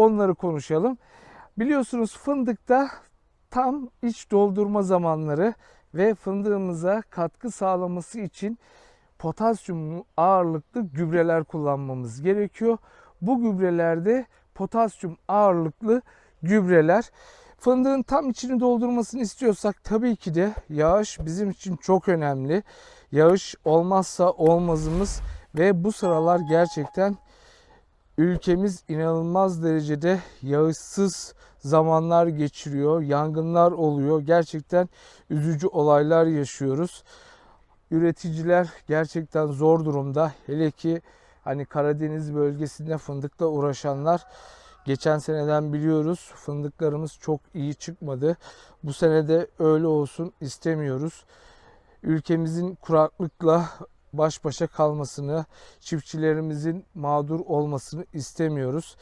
onları konuşalım. Biliyorsunuz fındıkta tam iç doldurma zamanları ve fındığımıza katkı sağlaması için potasyum ağırlıklı gübreler kullanmamız gerekiyor. Bu gübrelerde potasyum ağırlıklı gübreler. Fındığın tam içini doldurmasını istiyorsak tabii ki de yağış bizim için çok önemli. Yağış olmazsa olmazımız ve bu sıralar gerçekten ülkemiz inanılmaz derecede yağışsız zamanlar geçiriyor. Yangınlar oluyor. Gerçekten üzücü olaylar yaşıyoruz. Üreticiler gerçekten zor durumda. Hele ki hani Karadeniz bölgesinde fındıkla uğraşanlar geçen seneden biliyoruz. Fındıklarımız çok iyi çıkmadı. Bu sene de öyle olsun istemiyoruz. Ülkemizin kuraklıkla baş başa kalmasını, çiftçilerimizin mağdur olmasını istemiyoruz.